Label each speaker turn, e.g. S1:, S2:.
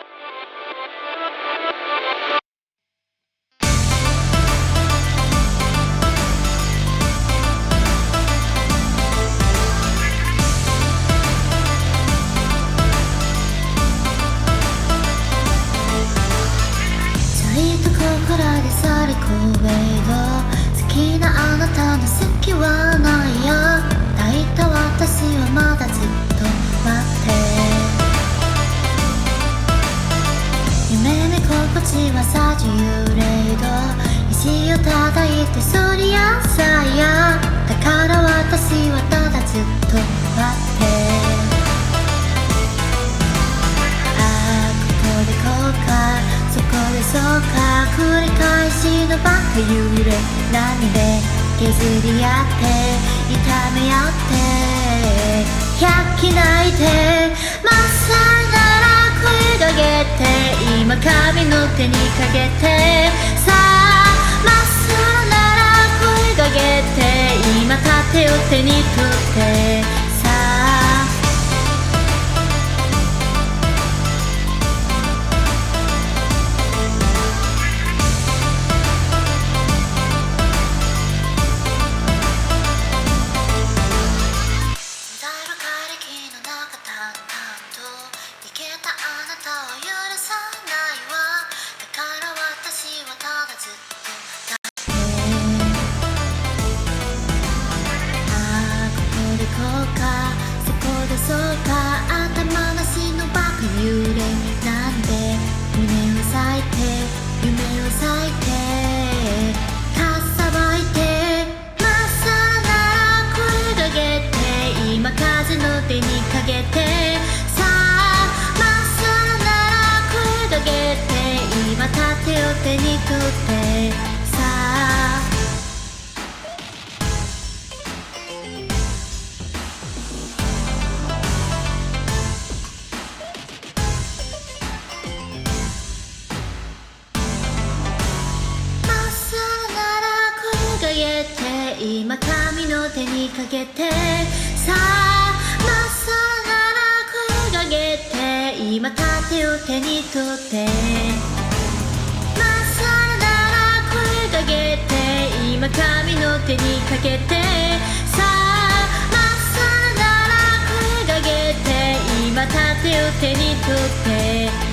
S1: ちょいと心で石を叩いてそりゃさや。だから私はただずっと待って。ああここで後悔そこでそうか繰り返しのばっか揺れ波で削り合って痛め合って百気泣いてまっさらなら声がけて今髪の手にかけて手に取ってさあ。ざる枯れ木の中淡々と逃げたあなたを許さないて今盾を手に取ってさあまっさらなら声がけて今髪の手にかけてさあまっさらなら声がけて今盾を手に取って。神の手にかけてさあまっさらなら声がけて今盾を手に取って